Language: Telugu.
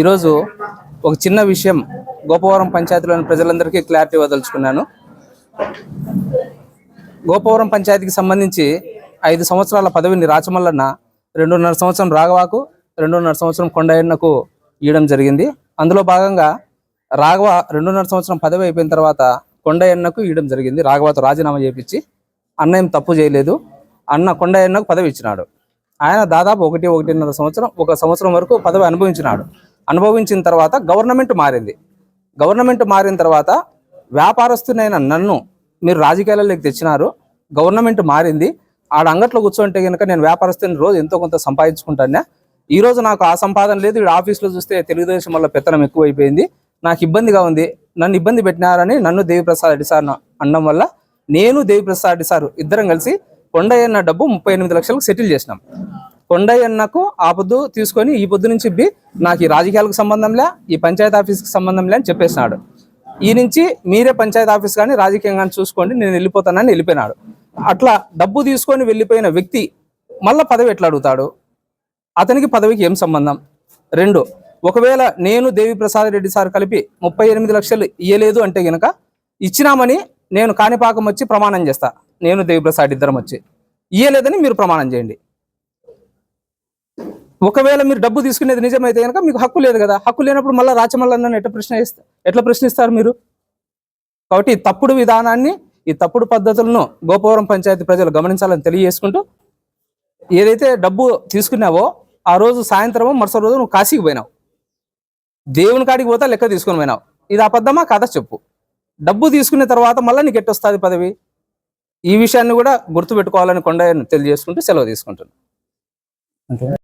ఈరోజు ఒక చిన్న విషయం గోపవరం పంచాయతీలోని ప్రజలందరికీ క్లారిటీ వదలుచుకున్నాను గోపవరం పంచాయతీకి సంబంధించి ఐదు సంవత్సరాల పదవిని రాచమల్లన్న రెండున్నర సంవత్సరం రాఘవాకు రెండున్నర సంవత్సరం కొండయ్యన్నకు ఇవ్వడం జరిగింది. అందులో భాగంగా రాఘవ రెండున్నర సంవత్సరం పదవి అయిపోయిన తర్వాత కొండయ్యన్నకు ఇవ్వడం జరిగింది. రాఘవతో రాజీనామా చేపించి అన్న ఏం తప్పు చేయలేదు. అన్న కొండయ్యన్నకు పదవి ఇచ్చినాడు. ఆయన దాదాపు ఒకటి ఒకటిన్నర సంవత్సరం ఒక సంవత్సరం వరకు పదవి అనుభవించినాడు. అనుభవించిన తర్వాత గవర్నమెంట్ మారింది. గవర్నమెంట్ మారిన తర్వాత వ్యాపారస్తునైన నన్ను మీరు రాజకీయాలలోకి తెచ్చినారు. గవర్నమెంట్ మారింది. ఆడ అంగట్లో కూర్చోంటే కనుక నేను వ్యాపారస్తుని రోజు ఎంతో కొంత సంపాదించుకుంటానే ఈ రోజు నాకు ఆ సంపాదన లేదు. ఈ ఆఫీస్లో చూస్తే తెలుగుదేశం వల్ల పెత్తనం ఎక్కువైపోయింది. నాకు ఇబ్బందిగా ఉంది. నన్ను ఇబ్బంది పెట్టినారని నన్ను దేవిప్రసాద్ రెడ్డి సార్ అనడం వల్ల నేను దేవిప్రసాద్ రెడ్డి సార్ ఇద్దరం కలిసి కొండయ్యన్న డబ్బు ముప్పై ఎనిమిది లక్షలకు సెటిల్ చేసినాం. కొండయ్యన్నకు ఆ పొద్దు తీసుకొని ఈ పొద్దు నుంచి ఇబ్బి నాకు ఈ రాజకీయాలకు సంబంధంలే ఈ పంచాయతీ ఆఫీస్కి సంబంధంలే అని చెప్పేసినాడు. ఈ నుంచి మీరే పంచాయతీ ఆఫీస్ కానీ రాజకీయంగా కానీ చూసుకోండి నేను వెళ్ళిపోతానని వెళ్ళిపోయినాడు. అట్లా డబ్బు తీసుకొని వెళ్ళిపోయిన వ్యక్తి మళ్ళీ పదవి ఎట్లా అడుగుతాడు? అతనికి పదవికి ఏం సంబంధం? రెండు ఒకవేళ నేను దేవిప్రసాద్ రెడ్డి సార్ కలిపి ముప్పై ఎనిమిది లక్షలు ఇయ్యలేదు అంటే గనక ఇచ్చినామని నేను కాణిపాకం వచ్చి ప్రమాణం చేస్తా. నేను దేవిప్రసాద్ ఇద్దరం వచ్చి. ఇయ్యలేదని మీరు ప్రమాణం చేయండి. ఒకవేళ మీరు డబ్బు తీసుకునేది నిజమైతే కనుక మీకు హక్కు లేదు కదా. హక్కు లేనప్పుడు మళ్ళీ రాచమల్లన్న ఎట్లా ప్రశ్న ఎట్లా ప్రశ్నిస్తారు మీరు? కాబట్టి ఈ తప్పుడు విధానాన్ని ఈ తప్పుడు పద్ధతులను గోపవరం పంచాయతీ ప్రజలు గమనించాలని తెలియజేసుకుంటూ ఏదైతే డబ్బు తీసుకున్నావో ఆ రోజు సాయంత్రం మరుసటి రోజు నువ్వు కాశీకి పోయినావు. దేవుని కాడికి పోతా లెక్క తీసుకొని పోయినావు. ఇది అబద్ధమా? కథ చెప్పు. డబ్బు తీసుకున్న తర్వాత మళ్ళీ నీకు ఎట్టొస్తుంది పదవి? ఈ విషయాన్ని కూడా గుర్తుపెట్టుకోవాలని కొండ తెలియజేసుకుంటూ సెలవు తీసుకుంటున్నాను అంతే.